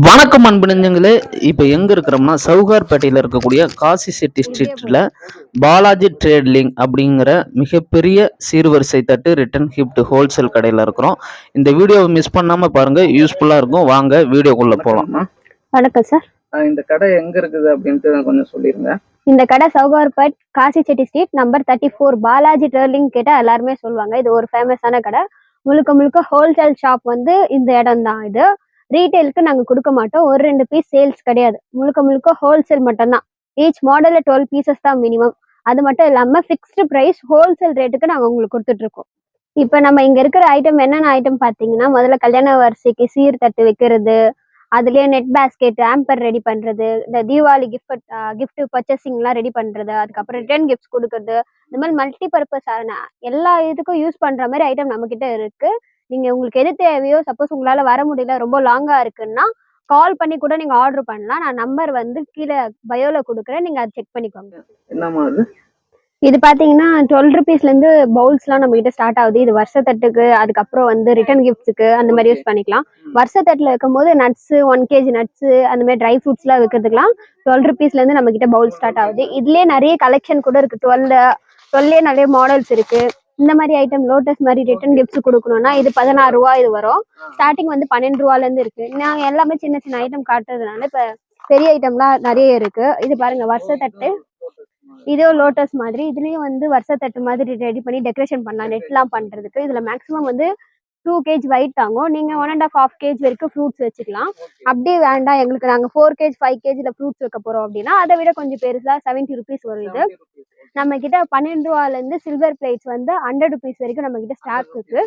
வணக்கம் அன்பு நெஞ்சங்களே. இப்போ எங்கே இருக்கிறோம்னா சவுகார்பேட்டையில் இருக்கக்கூடிய காசி செட்டி ஸ்ட்ரீட்டில் பாலாஜி ட்ரேட்லிங் அப்படிங்கிற மிகப்பெரிய சீர்வரிசை தட்டு ரிட்டன் கிஃப்ட் ஹோல்சேல் கடையில் இருக்கிறோம். இந்த வீடியோவை மிஸ் பண்ணாமல் பாருங்கள் யூஸ்ஃபுல்லாக இருக்கும். வாங்க வீடியோக்குள்ளே போகலாம் வணக்கம் சார் இந்த கடை எங்கே இருக்குது அப்படின்ட்டு கொஞ்சம் சொல்லிடுங்க இந்த கடை Sowcarpet Kasi Chetty street number thirty four Balaji darling கேட்டால் எல்லாருமே சொல்லுவாங்க. இது ஒரு ஃபேமஸான கடை. முழுக்க முழுக்க ஹோல்சேல் ஷாப் வந்து இந்த இடம் தான் இது. ரீட்டைலுக்கு நாங்கள் கொடுக்க மாட்டோம். ஒரு ரெண்டு பீஸ் சேல்ஸ் கிடையாது. முழுக்க முழுக்க ஹோல்சேல் மட்டும்தான். ஈச் மாடலில் டுவெல் பீசஸ் தான் மினிமம் அது மட்டும் இல்லாமல் ஃபிக்ஸ்டு ப்ரைஸ் ஹோல்சேல் ரேட்டுக்கு நாங்கள் உங்களுக்கு கொடுத்துட்ருக்கோம். இப்போ நம்ம இங்கே இருக்கிற ஐட்டம் என்னென்ன ஐட்டம் பார்த்தீங்கன்னா முதல்ல கல்யாண வரிசைக்கு சீர் தட்டு வைக்கிறது அதுலேயே நெட் பேஸ்கெட் ஆம்பர் ரெடி பண்ணுறது இந்த தீபாவளி கிஃப்ட் கிஃப்ட் பர்ச்சேசிங்லாம் ரெடி பண்ணுறது அதுக்கப்புறம் ரிட்டர்ன் கிஃப்ட்ஸ் கொடுக்கறது இந்த மாதிரி மல்டி பர்பஸ் எல்லா இதுக்கும் யூஸ் பண்ணுற மாதிரி ஐட்டம் நம்ம இருக்குது இருக்கு நீங்க உங்களுக்கு எது தேவையோ சப்போஸ் உங்களால வர முடியல ரொம்ப லாங்கா இருக்குன்னா கால் பண்ணி கூட நீங்க ஆர்டர் பண்ணலாம். நான் நம்பர் வந்து கீழே பயோல கொடுக்குறேன். நீங்க அதை செக் பண்ணிக்கோங்க. என்னம்மா அது? இது பாத்தீங்கன்னா டுவெல் ருபீஸ்ல இருந்து பவுல்ஸ்லாம் நம்ம கிட்ட ஸ்டார்ட் ஆகுது. இது வருஷத்தட்டுக்கு அதுக்கப்புறம் வந்து ரிட்டர்ன் கிஃப்ட்ஸுக்கு அந்த மாதிரி யூஸ் பண்ணிக்கலாம். வருஷத்தட்டுல இருக்கும்போது நட்ஸ் ஒன் கேஜி நட்ஸ் அந்த மாதிரி ட்ரை ஃப்ரூட்ஸ்லாம் வைக்கிறதுக்குலாம் டுவெல் ருபீஸ்ல இருந்து நம்ம கிட்ட பவுல் ஸ்டார்ட் ஆகுது. இதுலயே நிறைய கலெக்ஷன் கூட இருக்கு. டுவெல் டுவெல்லே நிறைய மாடல்ஸ் இருக்கு. இந்த மாதிரி ஐட்டம் லோட்டஸ் மாதிரி ரிட்டர்ன் கிஃப்ட்ஸ் கொடுக்கணும்னா இது பதினாறு ரூபா இது வரும். ஸ்டார்டிங் வந்து பன்னெண்டு ரூபால இருந்து இருக்கு. நாங்க எல்லாமே சின்ன சின்ன ஐட்டம் காட்டுறதுனால இப்ப பெரிய ஐட்டம்லாம் நிறைய இருக்கு. இது பாருங்க வருஷத்தட்டு இதோ லோட்டஸ் மாதிரி. இதுலயும் வந்து வருஷத்தட்டு மாதிரி ரெடி பண்ணி டெக்கரேஷன் பண்ணலாம் நெட்லாம் பண்றதுக்கு. இதுல மேக்ஸிமம் வந்து டூ கேஜ் வெயிட் தாங்கும். நீங்க one and half half kg வரைக்கும் ஃப்ரூட்ஸ் வச்சுக்கலாம். அப்படியே வேண்டாம். எங்களுக்கு நாங்க ஃபோர் கேஜ் ஃபைவ் கேஜில ஃப்ரூட்ஸ் வைக்க போறோம் அப்படின்னா அதை விட கொஞ்சம் பெருசா செவன்டி ருபீஸ் வரும் இது. நம்ம கிட்ட பன்னெண்டு ரூபால இருந்து சில்வர் பிளேட்ஸ் வந்து ஹண்ட்ரட் ருபீஸ் வரைக்கும் நம்ம கிட்ட ஸ்டாக் இருக்கு.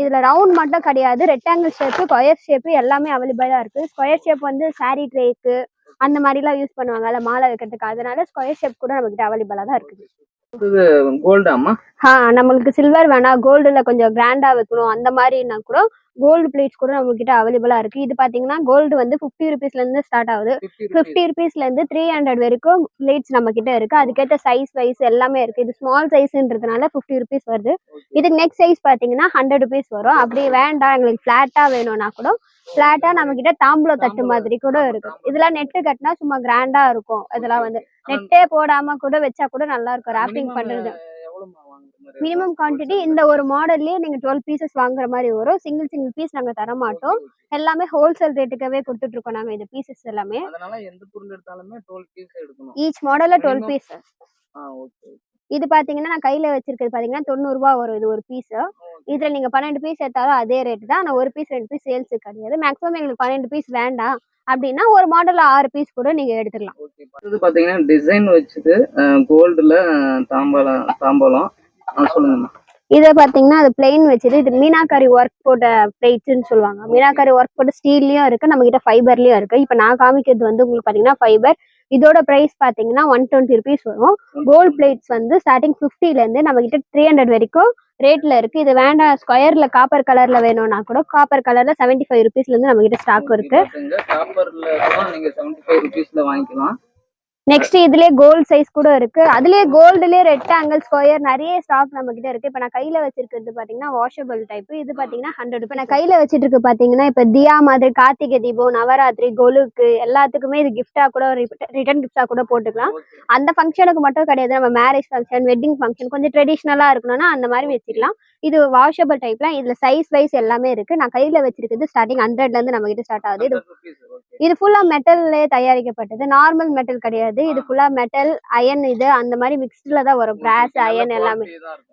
இதுல ரவுண்ட் மட்டும் கிடையாது. ரெக்டாங்கிள் ஷேப்பு ஸ்கொயர் ஷேப்பு எல்லாமே அவைலபிளா இருக்கு. ஸ்கொயர் ஷேப் வந்து சாரி ட்ரேக்கு அந்த மாதிரிலாம் யூஸ் பண்ணுவாங்க அதில் மாலை வைக்கிறதுக்கு. அதனால ஸ்கொயர் ஷேப் கூட நம்ம கிட்ட அவைலபிளா தான் இருக்குது. கோல்டாம்மா ஆ நம்மளுக்கு சில்வர் வேணாம் கோல்டுல கொஞ்சம் கிராண்டா வைக்கணும் அந்த மாதிரினா கூட கோல்டு பிளேட்ஸ் கூட நம்ம கிட்ட அவைலபிளா இருக்கு. இது பாத்தீங்கன்னா கோல்டு வந்து ஃபிஃப்டி ருபீஸ்ல இருந்து ஸ்டார்ட் ஆகுது. ஃபிஃப்டி ருபீஸ்ல இருந்து த்ரீ ஹண்ட்ரட் வரைக்கும் பிளேட்ஸ் நம்ம கிட்ட இருக்கு. அதுக்கேற்ற சைஸ் வைஸ் எல்லாமே இருக்கு. இது ஸ்மால் சைஸ்ன்றதுனால ஃபிஃப்டி ருபீஸ் வருது. இதுக்கு நெக்ஸ்ட் சைஸ் பாத்தீங்கன்னா ஹண்ட்ரட் ருபீஸ் வரும். அப்படி வேண்டாம். எங்களுக்கு ஃபிளாட்டா வேணும்னா கூட ஃபிளாட்டா நம்ம கிட்ட தாம்பூல தட்டு மாதிரி கூட இருக்கு. இதெல்லாம் நெட்டு கட்டினா சும்மா கிராண்டா இருக்கும். இதெல்லாம் வந்து நெட்டே போடாம கூட வச்சா கூட நல்லா இருக்கும். ராப்பிங் பண்றது. மினிமம் குவான்டிட்டி இந்த ஒரு மாடல்லயே நீங்க டுவெல் பீசஸ் வாங்குற மாதிரி வரும். சிங்கிள் சிங்கிள் பீஸ் நாங்க தர மாட்டோம் எல்லாமே ஹோல்சேல் ரேட்டுக்காவே கொடுத்துட்டு இருக்கோம் நாங்க இந்த பீசஸ் எல்லாமே. அதனால எந்த பொருள் எடுத்தாலுமே டுவெல் பீஸ் எடுக்கணும். ஈச் மாடல்ல டுவெல் பீஸ் இது பாத்தீங்கன்னா நான் கையில வச்சிருக்கிறது பாத்தீங்கன்னா தொண்ணூறு ரூபாய் வரும் இது ஒரு பீஸ் இதுல நீங்க பன்னெண்டு பீஸ் எடுத்தாலும் அதே ரேட் தான். ஆனா ஒரு பீஸ் ரெண்டு பீஸ் சேல்ஸ் கிடையாது. மேக்ஸிமம் எங்களுக்கு பன்னெண்டு பீஸ் வேண்டாம். அப்படின்னா ஒரு மாடல்ல ஆறு பீஸ் கூட நீங்க எடுத்துக்கலாம். இது பாத்தீங்கன்னா டிசைன் வச்சது கோல்டுல தாம்பாளம் தாம்பாளம். இதை பாத்தீங்கன்னா அது பிளெயின் வச்சுட்டு இது மீனாக்காரி ஒர்க் போட்ட பிளேட்ஸ்னு சொல்லுவாங்க. மீனாக்காரி ஒர்க் போட்ட ஸ்டீல்லயும் இருக்கு நம்ம கிட்ட ஃபைபர்லயும் இருக்கு. இப்போ நான் காமிக்கிறது வந்து உங்களுக்கு பாத்தீங்கன்னா ஃபைபர் இதோட பிரைஸ் பாத்தீங்கன்னா ஒன் டுவெண்ட்டி ருபீஸ் வரும். கோல்ட் பிளேட்ஸ் வந்து ஸ்டார்டிங் ஃபிஃப்டில இருந்து நம்ம கிட்ட த்ரீ ஹண்ட்ரட் வரைக்கும் ரேட்ல இருக்கு. இது வேண்டாம் ஸ்கொயர்ல காப்பர் கலர்ல வேணும்னா கூட காப்பர் கலர்ல செவன்டி ஃபைவ் ருபீஸ்ல இருந்து நம்ம கிட்ட ஸ்டாக் இருக்கு நெக்ஸ்ட் இதுலயே கோல்ட் சைஸ் கூட இருக்கு. அதுலயே கோல்டுலயே ரெக்டாங்கிள் ஸ்கொயர் நிறைய ஸ்டாக் நம்ம கிட்ட இருக்கு. இப்ப நான் கையில வச்சிருக்கிறது பாத்தீங்கன்னா வாஷபிள் டைப் இது பாத்தீங்கன்னா ஹண்ட்ரட் இப்ப நான் கையில வச்சிட்டு இருக்கு பாத்தீங்கன்னா இப்ப தியா மாதிரி கார்த்திகை தீபம் நவராத்திரி கொலுக்கு எல்லாத்துக்குமே இது கிஃப்டா கூட ரிட்டர்ன் கிஃப்டா கூட போட்டுக்கலாம். அந்த ஃபங்க்ஷனுக்கு மட்டும் கிடையாது. நம்ம மேரேஜ் ஃபங்க்ஷன் வெட்டிங் ஃபங்க்ஷன் கொஞ்சம் ட்ரெடிஷ்னலா இருக்கணும்னா அந்த மாதிரி வச்சுக்கலாம். இது வாஷபிள் டைப்ல இதுல சைஸ் வைஸ் எல்லாமே இருக்கு. நான் கையில வச்சிருக்கிறது ஸ்டார்டிங் ஹண்ட்ரட்ல இருந்து நம்ம கிட்ட ஸ்டார்ட் ஆகுது. இது இது ஃபுல்லா மெட்டல்லே தயாரிக்கப்பட்டது. நார்மல் மெட்டல் கிடையாது. இது ஃபுல்லா மெட்டல் அயன் இது அந்த மாதிரி மிக்ஸ்ட்ல தான் வரும். பிராஸ் அயன் எல்லாமே.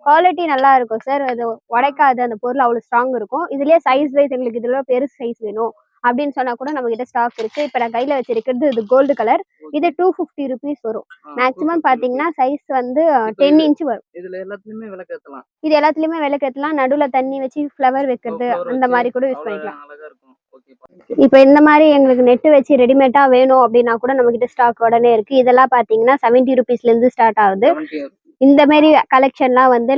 குவாலிட்டி நல்லா இருக்கும் சார் அது உடைக்காது. அந்த பொருள் அவ்வளவு ஸ்ட்ராங் இருக்கும். இதுலயே சைஸ் வைஸ் எங்களுக்கு இதுல பெருசு சைஸ் வேணும். அப்படின்னு சொன்னா கூட நம்ம கிட்ட ஸ்டாக் இருக்கு. இப்ப நான் கையில வச்சிருக்கிறது இது கோல்டு கலர் இது டூ ஃபிஃப்டி ருபீஸ் வரும். மேக்ஸிமம் பாத்தீங்கன்னா சைஸ் வந்து டென் இன்ச் வரும். இதுல எல்லாத்துலயுமே விளக்கேத்தலாம். இது எல்லாத்துலயுமே விளக்கெத்தலாம். நடுவுல தண்ணி வச்சு ஃப்ளவர் வைக்கிறது அந்த மாதிரி கூட யூஸ் பண்ணிக்கலாம். இப்போ இந்த மாதிரி எங்களுக்கு நெட் வச்சு ரெடிமேடா வேணும் அப்படின்னா கூட நம்ம கிட்ட ஸ்டாக் உடனே இருக்கு. இதெல்லாம் பாத்தீங்கன்னா செவன்டி ருபீஸ்ல இருந்து ஸ்டார்ட் ஆகுது. இந்த மாதிரி கலெக்ஷன்லாம் வந்து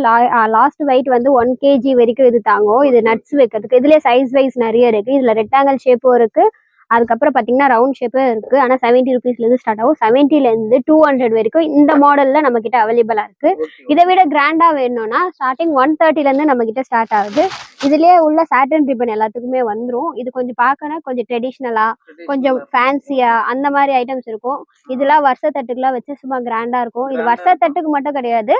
லாஸ்ட் வெயிட் வந்து ஒன் கேஜி வரைக்கும் இது தாங்கும். இது நட்ஸ் வைக்கிறதுக்கு. இதுலயே சைஸ் வைஸ் நிறைய இருக்கு. இதுல ரெக்டாங்கல் ஷேப்பும் இருக்கு. அதுக்கப்புறம் பாத்தீங்கன்னா ரவுண்ட் ஷேப்பும் இருக்கு. ஆனா செவன்டி ருபீஸ்ல இருந்து ஸ்டார்ட் ஆகும். 70 ல இருந்து டூ ஹண்ட்ரட் வரைக்கும் இந்த மாடல்ல நம்ம கிட்ட அவைலபிளா இருக்கு. இதை விட கிராண்டா வேணும்னா ஸ்டார்டிங் ஒன் தேர்ட்டில இருந்து நம்ம கிட்ட ஸ்டார்ட் ஆகுது. இதுலயே உள்ள சாட்டன் ரிப்பன் எல்லாத்துக்குமே வந்துரும். இது கொஞ்சம் பார்க்கணும் கொஞ்சம் ட்ரெடிஷ்னலா கொஞ்சம் ஃபேன்சியா அந்த மாதிரி ஐட்டம்ஸ் இருக்கும். இதெல்லாம் வருஷ தட்டுக்குலாம் வச்சு சும்மா கிராண்டா இருக்கும். இது வருஷ தட்டுக்கு மட்டும் கிடையாது.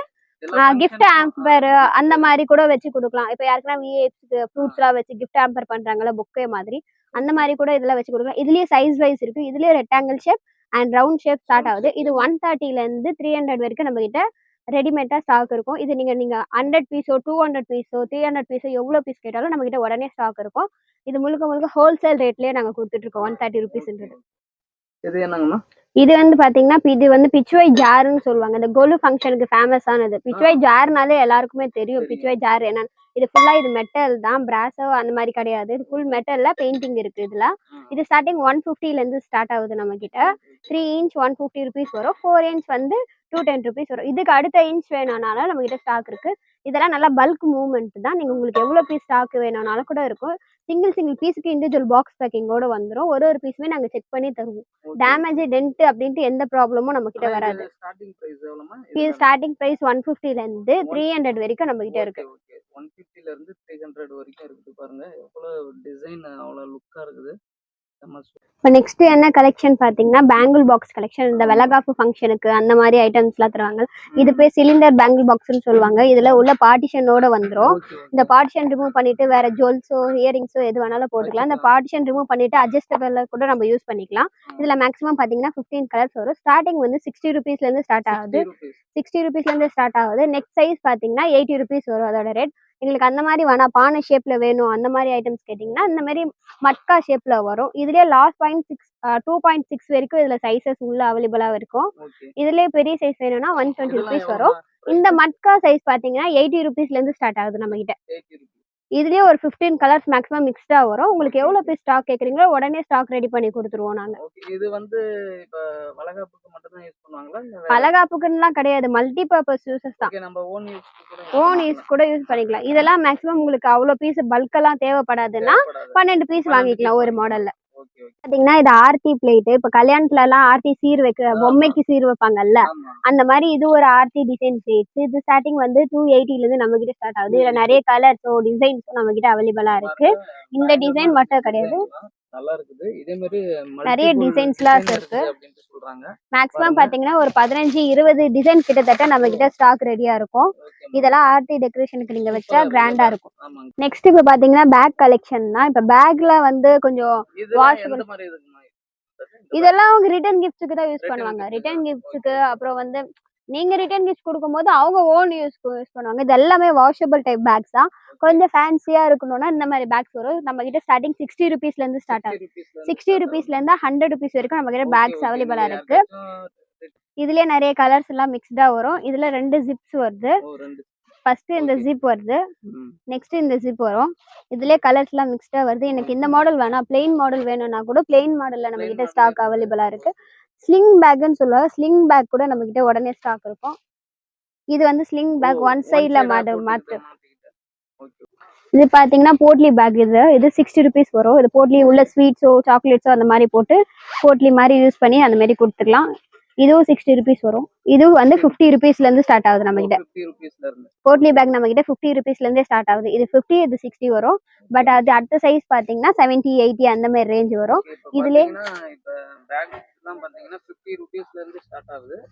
கிஃப்ட் ஆம்பர் அந்த மாதிரி கூட வச்சு கொடுக்கலாம். இப்போ யாருக்குன்னா விஏஎஸ்க்கு ஃப்ரூட்ஸ் எல்லாம் வச்சு கிஃப்ட் ஆம்பர் பண்றாங்கல்ல பொக்கே மாதிரி அந்த மாதிரி கூட இதெல்லாம் வச்சு கொடுக்கலாம். இதுலயே சைஸ் வைஸ் இருக்கு. இதுலயே rectangle shape and round shape start ஆகுது. இது ஒன் தேர்ட்டில இருந்து த்ரீ ஹண்ட்ரட் வரைக்கும் நம்ம கிட்ட ரெடிமேடா ஸ்டாக் இருக்கும். இது நீங்க நீங்க ஹண்ட்ரட் பீஸோ டூ ஹண்ட்ரட் பீஸோ த்ரீ ஹண்ட்ரட் பீஸோ எவ்வளவு பீஸ் கேட்டாலும் நம்ம கிட்ட உடனே ஸ்டாக் இருக்கும். இது முழுக்க முழுக்க ஹோல்சேல் ரேட்லயே நாங்க கொடுத்துட்டு இருக்கோம். ஒன் தேர்ட்டி ருபீஸ்ன்றது இது என்னங்கம்மா இது வந்து பாத்தீங்கன்னா இது வந்து பிச்சுவை ஜாருன்னு சொல்லுவாங்க. இந்த கொலு ஃபங்க்ஷனுக்கு ஃபேமஸ் ஆனது. பிச்சுவை ஜார்னாலே எல்லாருக்குமே தெரியும். பிச்சுவை ஜார் என்னன்னு. இது ஃபுல்லா இது மெட்டல் தான். பிராஸோ அந்த மாதிரி கிடையாது. இது ஃபுல் மெட்டல்ல பெயிண்டிங் இருக்கு இதுல. இது ஸ்டார்டிங் ஒன் ஃபிஃப்டில இருந்து ஸ்டார்ட் ஆகுது நம்ம கிட்ட. Three inch one fifty rupees வரும். ஃபோர் இன்ச் வந்து டூ டென் ருபீஸ் வரும். இதுக்கு அடுத்த இன்ச் வேணும்னாலும் நம்ம கிட்ட ஸ்டாக் இருக்கு. இதெல்லாம் நல்லா பல்க் மூவ்மெண்ட் தான். நீங்க உங்களுக்கு எவ்வளவு பீஸ் ஸ்டாக் வேணும்னாலும் கூட இருக்கும். சிங்கிள் சிங்கிள் பீஸுக்கு இண்டிவிஜுவல் பாக்ஸ் பேக்கிங்கோட வந்துரும். ஒரு ஒரு பீஸுமே நாங்க செக் பண்ணி தருவோம். டேமேஜ் டென்ட் அப்படின்ட்டு எந்த ப்ராப்ளமும் நம்ம கிட்ட வராது. இது ஸ்டார்டிங் பிரைஸ் ஒன் ஃபிஃப்டில இருந்து த்ரீ ஹண்ட்ரட் வரைக்கும் நம்ம கிட்ட இருக்கு. ஒன் ஃபிஃப்டில இருந்து த்ரீ ஹண்ட்ரட் வரைக்கும் இருக்குது பாருங்க. எவ்வளவு டிசைன் அவ்வளவு லுக்கா இருக்குது. இப்போ நெக்ஸ்ட் என்ன கலெக்ஷன் பாத்தீங்கன்னா பேங்கிள் பாக்ஸ் கலெக்ஷன் இந்த வெலகாப்பு ஃபங்க்ஷனுக்கு அந்த மாதிரி ஐட்டம்ஸ்லாம் தருவாங்க. இது பேர் சிலிண்டர் பேங்கிள் பாக்ஸ்னு சொல்லுவாங்க. இதுல உள்ள பார்ட்டிஷனோட okay. இந்த பார்ட்டிஷன் ரிமூவ் பண்ணிட்டு வேற ஜுவல்ஸோ இயரிங்ஸோ எது வேணாலும் போட்டுக்கலாம். இந்த பார்ட்டிஷன் ரிமூவ் பண்ணிட்டு அட்ஜஸ்டபிள் கூட நம்ம யூஸ் பண்ணிக்கலாம். இதுல மேக்ஸிமம் பாத்தீங்கன்னா 15 கலர்ஸ் வரும். ஸ்டார்டிங் வந்து சிக்ஸ்டி ருபீஸ்ல இருந்து ஸ்டார்ட் ஆகுது. 60 rupees. சிக்ஸ்டி ருபீஸ்ல இருந்து ஸ்டார்ட் ஆகுது. நெக்ஸ்ட் சைஸ் பாத்தீங்கன்னா எயிட்டி ருபீஸ் வரும் அதோட ரேட் எங்களுக்கு அந்த மாதிரி வேணாம். பானை ஷேப்ல வேணும். அந்த மாதிரி ஐட்டம்ஸ் கேட்டிங்கன்னா இந்த மாதிரி மட்கா ஷேப்ல வரும். இதுலயே last point six two point six வரைக்கும் இதுல சைசஸ் உள்ள அவைலபிளா இருக்கும். இதுலயே பெரிய சைஸ் வேணும்னா ஒன் டுவெண்ட்டி ருபீஸ் வரும். இந்த மட்கா சைஸ் பாத்தீங்கன்னா எயிட்டி ருபீஸ்ல இருந்து ஸ்டார்ட் ஆகுது நம்ம கிட்ட 80 rupees. இதுலயே ஒரு 15 கலர்ஸ் மேக்ஸிமம் மிக்ஸ்டா வரும். உங்களுக்கு எவ்வளவு பீஸ் ஸ்டாக் கேக்குறீங்களோ உடனே ஸ்டாக் ரெடி பண்ணி கொடுத்துருவோம் நாங்க. Okay, இது வந்து இப்ப வளகாப்புக்கு மட்டும் தான் யூஸ் பண்ணுவாங்களா? இல்ல வேற- பலகாப்புக்குன்னுலாம் கிடையாது. மல்டி பர்பஸ் யூசஸ் தான் நம்ம ஓன் யூஸ் கூட ஓன் யூஸ் கூட யூஸ் பண்ணிக்கலாம். இதெல்லாம் மேக்ஸிமம் உங்களுக்கு அவ்வளவு பீஸ் பல்கெல்லாம் தேவைப்படாதுன்னா பன்னெண்டு பீஸ் வாங்கிக்கலாம் ஒரு மாடல்ல பாத்தீங்கன்னா இது ஆர்த்தி பிளேட் இப்ப கல்யாணத்துல எல்லாம் ஆர்த்தி சீர் வைக்க பொம்மைக்கு சீர் வைப்பாங்கல்ல? அந்த மாதிரி இது ஒரு ஆர்த்தி டிசைன் பிளேட்ஸ் இது ஸ்டார்டிங் வந்து டூ எயிட்டில இருந்து நம்ம கிட்ட ஸ்டார்ட் ஆகுது. இதுல நிறைய கலர்ஸோ டிசைன்ஸோ நம்ம கிட்ட அவைலபிளா இருக்கு. இந்த டிசைன் மட்டும் கிடையாது. நல்லா இருக்குது இதே மாதிரி நிறைய design இருக்கு. மேக்ஸிமம். பாத்தீங்கன்னா ஒரு பதினஞ்சு இருபது டிசைன் கிட்டத்தட்ட நம்ம கிட்ட ஸ்டாக் ரெடியா இருக்கும். இதெல்லாம் ஆர்த்தி டெக்கரேஷனுக்கு நீங்க வச்சா கிராண்டா? இருக்கும். நெக்ஸ்ட் இப்ப பாத்தீங்கன்னா பேக் கலெக்ஷன் தான். இப்ப பேக்ல வந்து கொஞ்சம் இந்த இதெல்லாம் அவங்க ரிட்டர்ன் கிஃப்ட்ஸ்க்கு தான் யூஸ் பண்ணுவாங்க. ரிட்டர்ன் கிஃப்ட்ஸ்க்கு அப்புறம் வந்து நீங்க ரிட்டர்ன் கிஃப்ட் கொடுக்கும்போது அவங்க ஓன் யூஸ் யூஸ் பண்ணுவாங்க. இது எல்லாமே வாஷபிள் டைப் பேக்ஸ் தான். கொஞ்சம் ஃபேன்சியா இருக்கணும்னா இந்த மாதிரி பேக்ஸ் வரும். நம்ம கிட்ட ஸ்டார்டிங் சிக்ஸ்டி ருபீஸ்ல இருந்து ஸ்டார்ட் ஆகுது 60 rupees ல இருந்து சிக்ஸ்டி start ருபீஸ்ல இருந்து ஹண்ட்ரட் ருபீஸ் வரைக்கும் நம்ம கிட்ட. Packs Okay, okay. அவைலபிளா நீங்க இருக்கு. யாருக்காச்சும் இதுலயே நிறைய கலர்ஸ் எல்லாம் மிக்ஸ்டா வரும். இதுல ரெண்டு ஜிப்ஸ் வருது. ஃபர்ஸ்ட் இந்த. ஜிப் வருது. நெக்ஸ்ட் இந்த ஜிப் வரும். இதுலயே கலர்ஸ் எல்லாம் மிக்ஸ்டா வருது. எனக்கு இந்த மாடல் வேணாம். பிளெயின் மாடல் வேணும்னா கூட பிளெயின் மாடல்ல நம்ம கிட்ட ஸ்டாக். அவைலபிளா இருக்கு. ஸ்லிங் பேக்னு சொல்லுவாங்க. ஸ்லிங் பேக் கூட நம்ம கிட்ட உடனே ஸ்டாக் இருக்கும். இது வந்து ஸ்லிங் பேக் ஒன் சைடுல மாட்டு மாட்டு. இது பாத்தீங்கன்னா போட்லி பேக் இது. இது சிக்ஸ்டி ருபீஸ் வரும். இது போட்லி உள்ள ஸ்வீட்ஸோ சாக்லேட்ஸோ அந்த மாதிரி போட்டு போட்லி மாதிரி யூஸ் பண்ணி அந்த மாதிரி கொடுத்துக்கலாம் இதுவும் சிக்ஸ்டி ருபீஸ் வரும். இதுவும் வந்து ஃபிஃப்டி ருபீஸ்ல இருந்து ஸ்டார்ட் ஆகுது நம்ம கிட்ட 50 rupees ல இருந்து. போட்லி பேக் நம்ம கிட்ட ஃபிஃப்டி ருபீஸ்ல இருந்தே ஸ்டார்ட் ஆகுது. இது ஃபிஃப்டி இது சிக்ஸ்டி வரும். பட் அது அடுத்த சைஸ் பாத்தீங்கன்னா செவன்ட்டி எயிட்டி அந்த மாதிரி ரேஞ்ச் வரும். இதுலயே- பாத்தீங்கன்னா, இப்ப bags எல்லாம் பாத்தீங்கன்னா 50 rupees ல இருந்து start ஆகுது.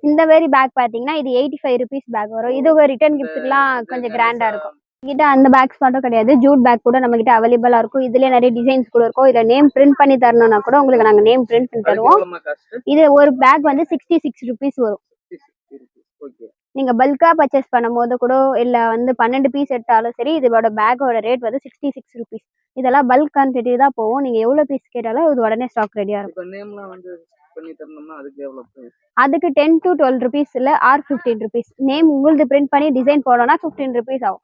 இந்த மாதிரி பேக் பாத்தீங்கன்னா இது எயிட்டி ஃபைவ் ருபீஸ் பேக் வரும். இது ஒரு ரிட்டர்ன் கிஃப்ட்டுக்குலாம் இது கொஞ்சம் நிறைய கிராண்டா ச- இருக்கும். கிட்ட அந்த பேக்ஸ் மட்டும் கிடையாது. ஜூட் பேக் கூட நம்ம கிட்ட அவைலபிளா இருக்கும். இதுலயே நிறைய டிசைன்ஸ் கூட இருக்கும். இதுல நேம் பிரிண்ட் பண்ணி தரணும்னா கூட உங்களுக்கு நாங்க நேம் பிரிண்ட் பண்ணி தருவோம்? இது ஒரு பேக் வந்து சிக்ஸ்டி சிக்ஸ் ருபீஸ் வரும் 60 rupees. Okay. நீங்க பல்கா பர்ச்சேஸ் பண்ணும்போது கூட இல்ல வந்து பன்னெண்டு பீஸ் எடுத்தாலும் சரி இதோட பேக்கோட ரேட் வந்து சிக்ஸ்டி சிக்ஸ் ருபீஸ் இதெல்லாம் பல்க் குவான்டிட்டி தான் போகும். நீங்க எவ்வளவு பீஸ் கேட்டாலும் இது உடனே ஸ்டாக் ரெடியா இருக்கும் அதுக்கு டென் டு டுவெல் ருபீஸ் இல்ல ஆர் ஃபிஃப்டீன் ருபீஸ் நேம் உங்களுது பிரிண்ட் பண்ணி டிசைன் போடணும்னா ஃபிஃப்டீன் ருபீஸ் ஆகும்.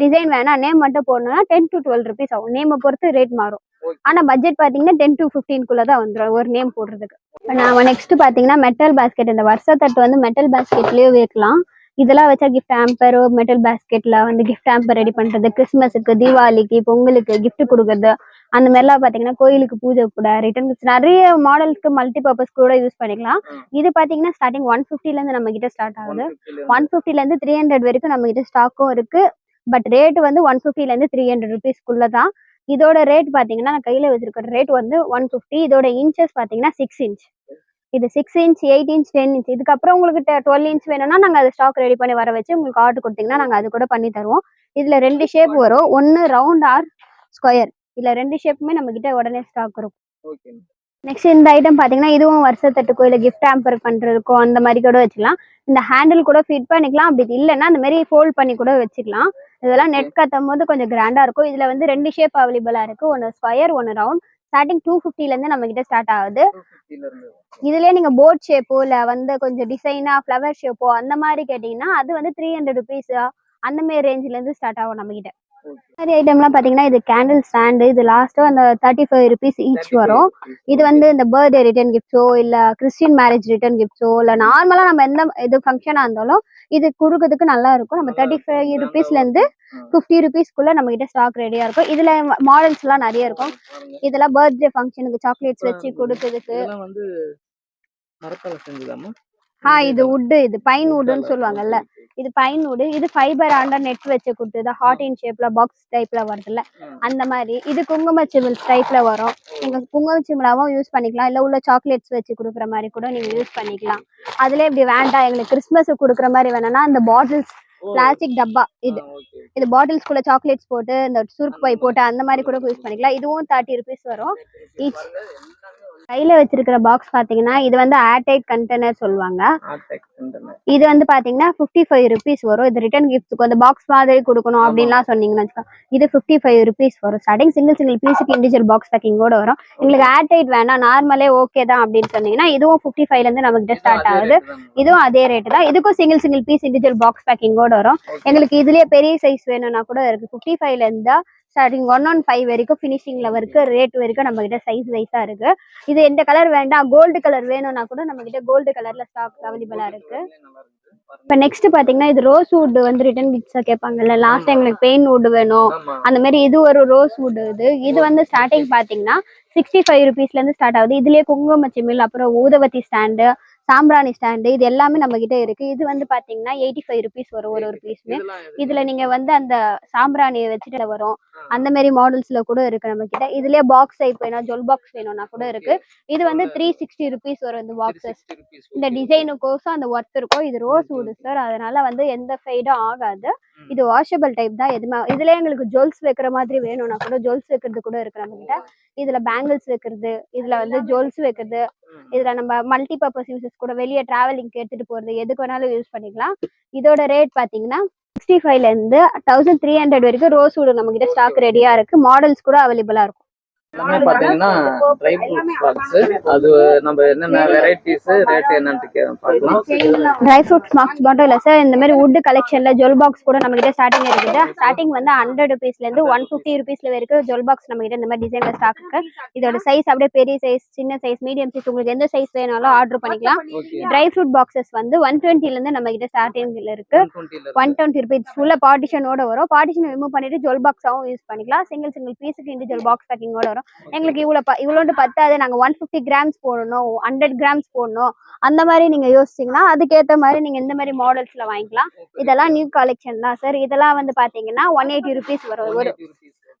டிசைன் வேணா நேம் மட்டும் போடணும்னா டென் டு டுவெல் ருபீஸ் ஆகும். நேமை பொறுத்து ரேட் மாறும். Okay. ஆனா பட்ஜெட் பாத்தீங்கன்னா டென் டு குள்ள தான் வந்துடும் ஒரு நேம் போடுறதுக்கு. இப்ப நாம நெக்ஸ்ட் பாத்தீங்கன்னா மெட்டல் பேஸ்கெட் இந்த வருஷ தட்டு வந்து மெட்டல் பேஸ்கெட்லயே வைக்கலாம் இதெல்லாம் வச்சா கிஃப்ட் ஆம்பர் மெட்டல் பேஸ்கெட்ல வந்து கிஃப்ட் ஆம்பர் ரெடி பண்றது கிறிஸ்மஸுக்கு தீபாவளிக்கு பொங்கலுக்கு gift கொடுக்கறது அந்த மாதிரிலாம் பாத்தீங்கன்னா கோயிலுக்கு பூஜை கூட ரிட்டர்ன் நிறைய மாடல்ஸ்க்கு மல்டி பர்பஸ் கூட யூஸ் பண்ணிக்கலாம். இது பாத்தீங்கன்னா ஸ்டார்டிங் ஒன் இருந்து நம்ம கிட்ட ஸ்டார்ட் ஆகுது. 150 ல இருந்து ஒன் இருந்து த்ரீ ஹண்ட்ரட் வரைக்கும் நம்ம கிட்ட ஸ்டாக்கும் இருக்கு. பட் ரேட் வந்து ஒன் ஃபிஃப்டிலேருந்து த்ரீ ஹண்ட்ரட் ருபீஸ்க்குள்ள தான். இதோட ரேட் பார்த்தீங்கன்னா நான் கையில் வச்சிருக்கிற ரேட் வந்து ஒன் ஃபிஃப்டி இதோட இன்ச்சஸ் பார்த்தீங்கன்னா சிக்ஸ் இன்ச் இது six inch eight inch ten inch இதுக்கப்புறம் உங்களுக்கு டுவெல் இன்ச் வேணும்னா நாங்கள் அது ஸ்டாக் ரெடி பண்ணி வர வச்சு உங்களுக்கு ஆர்டர் கொடுத்தீங்கன்னா நாங்கள் அது கூட பண்ணி தருவோம். இதில் ரெண்டு ஷேப் வரும். ஒன்று ரவுண்ட் ஆர் ஸ்கொயர் இதில் ரெண்டு ஷேப்புமே நம்மக்கிட்ட உடனே ஸ்டாக் இருக்கும். நெக்ஸ்ட் இந்த ஐட்டம் பார்த்தீங்கன்னா இதுவும் வருஷத்தட்டுக்கோ இல்லை கிஃப்ட் ஆம்பர் பண்ணுறதுக்கோ அந்த மாதிரி கூட வச்சுக்கலாம். இந்த ஹேண்டில் கூட ஃபிட் பண்ணிக்கலாம். அப்படி இல்லைன்னா அந்த மாதிரி ஃபோல்ட் பண்ணி கூட வச்சுக்கலாம். இதெல்லாம் நெட் கத்தும் போது கொஞ்சம் கிராண்டாக இருக்கும். இதில் வந்து ரெண்டு ஷேப் அவைலபிளாக இருக்குது ஒன்று ஸ்கொயர் ஒன்று ரவுண்ட் ஸ்டார்டிங் டூ ஃபிஃப்டிலேருந்து நம்மக்கிட்ட ஸ்டார்ட் ஆகுது. இதுலயே நீங்க போட் ஷேப்போ இல்ல வந்து கொஞ்சம் டிசைனா ஃப்ளவர் ஷேப்போ அந்த மாதிரி கேட்டீங்கன்னா அது வந்து த்ரீ ஹண்ட்ரட் ருபீஸ் அந்த மாதிரி ரேஞ்சில இருந்து ஸ்டார்ட் ஆகும் நம்ம கிட்ட மாதிரி ஐட்டம்லாம் பாத்தீங்கன்னா இது கேண்டில் ஸ்டாண்டு இது லாஸ்ட்டா அந்த தேர்ட்டி ஃபைவ் ருபீஸ் ஈச் வரும். இது வந்து இந்த பர்த்டே ரிட்டர்ன் கிஃப்ட்ஸோ இல்ல கிறிஸ்டின் மேரேஜ் ரிட்டர்ன் கிஃப்ட்ஸோ இல்ல நார்மலா நம்ம எந்த இது ஃபங்க்ஷனா இருந்தாலும் இது கொடுக்கறதுக்கு நல்லா இருக்கும். நம்ம தேர்ட்டி ஃபைவ் ருபீஸ்ல இருந்து ஃபிஃப்டி ருபீஸ்க்குள்ள நம்ம கிட்ட ஸ்டாக் ரெடியா இருக்கும். இதுல மாடல்ஸ் எல்லாம் நிறைய இருக்கும். இதெல்லாம் பர்த்டே ஃபங்க்ஷனுக்கு சாக்லேட்ஸ் வச்சு கொடுக்கறதுக்கு. ஆ இது வுட்டு இது பைன் வுட்னு சொல்லுவாங்கல்ல. இது பைன் வுட் இது ஃபைபர் ஆண்டா நெட் வச்சு கொடுத்தது. ஹார்ட் இன் ஷேப்ல பாக்ஸ் டைப்ல வருதுல்ல. அந்த மாதிரி. இது குங்கும சிமில்ஸ் டைப்ல வரும். நீங்க குங்கும சிமிலாவும் யூஸ் பண்ணிக்கலாம். இல்ல உள்ள சாக்லேட்ஸ் வச்சு கொடுக்குற மாதிரி கூட நீங்க யூஸ் பண்ணிக்கலாம். அதுல இப்படி வேண்டாம் எங்களுக்கு கிறிஸ்மஸ் கொடுக்குற மாதிரி வேணும்னா இந்த பாட்டில்ஸ் பிளாஸ்டிக் டப்பா இது. இது பாட்டில்ஸ்குள்ள சாக்லேட்ஸ் போட்டு இந்த சுருக்கு பை போட்டு அந்த மாதிரி கூட யூஸ் பண்ணிக்கலாம். இதுவும் தேர்ட்டி ருபீஸ் வரும். ஈச் கையில வச்சிருக்கிற பாக்ஸ் பாத்தீங்கன்னா இது வந்து ஏர்டைட் கண்டெய்னர் சொல்லுவாங்க. இது வந்து பாத்தீங்கன்னா ஃபிஃப்டி ஃபைவ் ருபீஸ் வரும். இது ரிட்டர்ன் கிஃப்ட்ஸ்க்கு அந்த பாக்ஸ் மாதிரி கொடுக்கணும் அப்படின்லாம் சொன்னீங்கன்னு இது ஃபிஃப்டி ஃபைவ் ருபீஸ் வரும் ஸ்டார்டிங் சிங்கிள் சிங்கிள் பீஸுக்கு இண்டிவிஜுவல் பாக்ஸ் பேக்கிங்கோட வரும். எங்களுக்கு ஏர்டைட் வேணாம். நார்மலே ஓகே தான் அப்படின்னு சொன்னீங்கன்னா இதுவும் ஃபிஃப்டி ஃபைவ்ல இருந்து நம்ம கிட்ட ஸ்டார்ட் ஆகுது. இதுவும் அதே ரேட் தான். இதுக்கும் single single piece individual box பேக்கிங்கோட வரும். எங்களுக்கு இதுலயே பெரிய சைஸ் வேணும்னா கூட இருக்கு. ஃபிஃப்டி ஃபைவ்ல இருந்தா ஸ்டார்டிங் ஒன் ஒன் ஃபைவ் வரைக்கும் ஃபினிஷிங்ல வரைக்கும் ரேட் வரைக்கும் நம்ம கிட்ட சைஸ் வைஸா இருக்கு. இது எந்த கலர் வேண்டாம் கோல்டு கலர் வேணும்னா கூட நம்ம கிட்ட கோல்டு கலர்ல ஸ்டாக் அவைலபிளா இருக்கு. இப்போ நெக்ஸ்ட் பாத்தீங்கன்னா இது ரோஸ் வுட் வந்து ரிட்டர்ன் கிஃப்ட்ஸா கேட்பாங்கல்ல. லாஸ்ட் எங்களுக்கு பெயின் வுட் வேணும். அந்த மாதிரி இது ஒரு ரோஸ் வுட் இது. இது வந்து ஸ்டார்டிங் பாத்தீங்கன்னா சிக்ஸ்டி ஃபைவ் ருபீஸ்ல இருந்து ஸ்டார்ட் ஆகுது. இதுலயே குங்கும சிமிழ் அப்புறம் ஊதவத்தி ஸ்டாண்டு சாம்பிராணி ஸ்டாண்டு இது எல்லாமே நம்ம கிட்ட இருக்கு. இது வந்து பாத்தீங்கன்னா எயிட்டி ஃபைவ் ருபீஸ் வரும் ஒரு ஒரு பீஸ்மே இதுல நீங்க வந்து அந்த சாம்பிராணியை வச்சுட்டு வரும். அந்த மாதிரி மாடல்ஸ்ல கூட இருக்கு நம்ம கிட்ட இதுலயே பாக்ஸ் டைப் வேணும் ஜொல் பாக்ஸ் வேணும்னா கூட இருக்கு. இது வந்து த்ரீ சிக்ஸ்டி ருபீஸ் வரும் இந்த பாக்ஸஸ் இந்த டிசைனுக்கோசம் அந்த ஒர்த் இருக்கும் இது ரோஸ் வுட் சார் அதனால வந்து எந்த ஃபைடும் ஆகாது. இது வாஷபிள் டைப் தான். எதுவுமே இதுல எங்களுக்கு ஜுவல்ஸ் வைக்கிற மாதிரி வேணும்னா கூட ஜுவல்ஸ் வைக்கிறது கூட இருக்கு நம்ம கிட்ட இதுல பேங்கிள்ஸ் வைக்கிறது இதுல வந்து ஜுவல்ஸ் வைக்கிறது இதுல நம்ம மல்டி பர்பஸ் யூசஸ் கூட வெளியே டிராவலிங்க்கு எடுத்துட்டு போறது எதுக்கு வேணாலும் யூஸ் பண்ணிக்கலாம். இதோட ரேட் பாத்தீங்கன்னா சிக்ஸ்டி ஃபைவ்ல இருந்து தௌசண்ட் த்ரீ ஹண்ட்ரட் வரைக்கும் ரோஸ் வுட் நம்ம கிட்ட ஸ்டாக் ரெடியா இருக்கு. மாடல்ஸ் கூட அவைலபிளா இருக்கும். எல்லாமே பாத்தீங்கன்னா ட்ரை ஃப்ரூட்ஸ் பாக்ஸ் அது நம்ம என்னென்ன வெரைட்டிஸ் ரேட் என்னன்னு பார்க்கலாம். ட்ரை ஃப்ரூட்ஸ் மார்க்ஸ் மட்டும் இல்ல சார் இந்த மாதிரி வுட் கலெக்ஷன்ல ஜுவல் பாக்ஸ் கூட நம்ம கிட்ட ஸ்டார்டிங் இருக்குது. ஸ்டார்டிங் வந்து ஹண்ட்ரட் ருபீஸ்ல இருந்து ஒன் ஃபிஃப்டி ருபீஸ்ல வரைக்கும் ஜுவல் பாக்ஸ் நம்ம கிட்ட இந்த மாதிரி டிசைன்ல ஸ்டாக் இருக்கு. இதோட சைஸ் அப்படியே பெரிய சைஸ் சின்ன சைஸ் மீடியம் சைஸ் உங்களுக்கு எந்த சைஸ் வேணாலும் ஆர்டர் பண்ணிக்கலாம். ட்ரை ஃப்ரூட் பாக்ஸஸ் வந்து ஒன் டுவெண்ட்டில இருந்து நம்ம கிட்ட ஸ்டார்டிங்ல இருக்கு. ஒன் டுவெண்ட்டி ருபீஸ் ஃபுல்லா பார்ட்டிஷனோட வரும். பார்ட்டிஷன் ரிமூவ் பண்ணிட்டு ஜுவல் பாக்ஸாவும் யூஸ் பண்ணிக்கலாம். சிங்கிள் சிங்கிள் பீஸுக்கு இண்டிவிஜுவல் பாக்ஸ் பேக்கிங்கோட வரும். எங்களுக்கு இவ்வளோ ப இவ்வளோண்டு பத்தாது. நாங்கள் ஒன் ஃபிஃப்டி கிராம்ஸ் போடணும் ஹண்ட்ரட் கிராம்ஸ் போடணும். அந்த மாதிரி நீங்க யோசிச்சீங்கன்னா அதுக்கேற்ற மாதிரி நீங்க இந்த மாதிரி மாடல்ஸ்ல வாங்கிக்கலாம். இதெல்லாம் நியூ கலெக்ஷன் தான் சார் இதெல்லாம் வந்து பாத்தீங்கன்னா ஒன் எயிட்டி ருபீஸ் வரும். ஒரு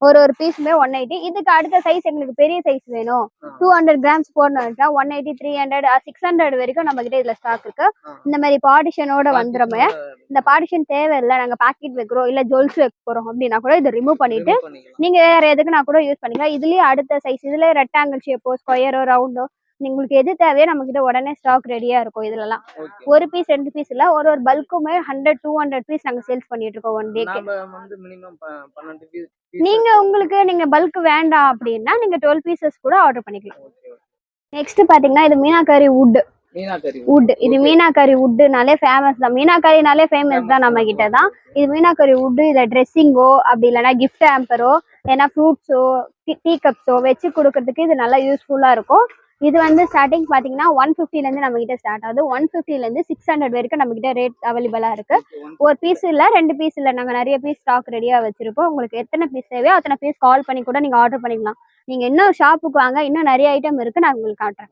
ஒரு ஒரு பீஸுமே ஒன் எயிட்டி இதுக்கு அடுத்த சைஸ் எங்களுக்கு பெரிய சைஸ் வேணும். டூ ஹண்ட்ரட் கிராம்ஸ் போடணும்னா one eighty three hundred six hundred வரைக்கும் நம்ம கிட்ட இதுல ஸ்டாக் இருக்கு. இந்த மாதிரி பார்ட்டிஷனோட வந்துருமே இந்த பார்ட்டிஷன் தேவையில்லை நாங்க பாக்கெட் வைக்கிறோம் இல்ல ஜுவல்ஸ் வைக்க போறோம் அப்படின்னா கூட இதை ரிமூவ் பண்ணிட்டு நீங்க வேற எதுக்குன்னா கூட யூஸ் பண்ணிக்கலாம். இதுலயே அடுத்த சைஸ் இதுல ரெக்டாங்கிள் ஷேப்போ ஸ்கொயரோ ரவுண்டோ உங்களுக்கு எது தேவையோ நம்ம கிட்ட உடனே ஸ்டாக் ரெடியா இருக்கும் இதுலலாம். ஒரு பீஸ் ரெண்டு பீஸ் இல்ல ஒரு ஒரு பல்க்குமே ஹண்ட்ரட் டூ ஹண்ட்ரட் பீஸ் நாங்க சேல்ஸ் பண்ணிட்டு இருக்கோம் ஒன் டேக்கு நீங்க உங்களுக்கு நீங்க பல்க் வேண்டாம் அப்படின்னா நீங்க டுவெல் பீசஸ் கூட ஆர்டர் பண்ணிக்கலாம். நெக்ஸ்ட் பாத்தீங்கன்னா இது மீனாக்கரி வுட் வுட் இது மீனாக்கரி வுட்னாலே ஃபேமஸ் தான். மீனாக்கரினாலே ஃபேமஸ் தான் நம்ம கிட்ட தான். இது மீனாக்கரி வுட் இதை ட்ரெஸ்ஸிங்கோ அப்படி இல்லைன்னா கிஃப்ட் ஆம்பரோ ஏன்னா ஃப்ரூட்ஸோ டீ கப்ஸோ வச்சு கொடுக்கறதுக்கு இது நல்லா யூஸ்ஃபுல்லா இருக்கும். இது வந்து ஸ்டார்டிங் பார்த்தீங்கன்னா ஒன் ஃபிஃப்டிலேருந்து நம்ம கிட்ட ஸ்டார்ட் ஆகுது. ஒன் ஃபிஃப்டிலேருந்து சிக்ஸ் ஹண்ட்ரட் வரைக்கும் நம்ம கிட்ட ரேட் அவைலபிளாக இருக்கு. ஒரு பீஸ் இல்லை ரெண்டு பீஸ் இல்லை. நாங்கள் நிறைய பீஸ் ஸ்டாக் ரெடியாக வச்சிருக்கோம் உங்களுக்கு எத்தனை பீஸ் தேவையோ அத்தனை பீஸ் கால் பண்ணி கூட நீங்கள் ஆர்டர் பண்ணிக்கலாம். நீங்கள் இன்னும் ஷாப்புக்கு வாங்க இன்னும் நிறைய ஐட்டம் இருக்கு நான் உங்களுக்கு காட்டுறேன்.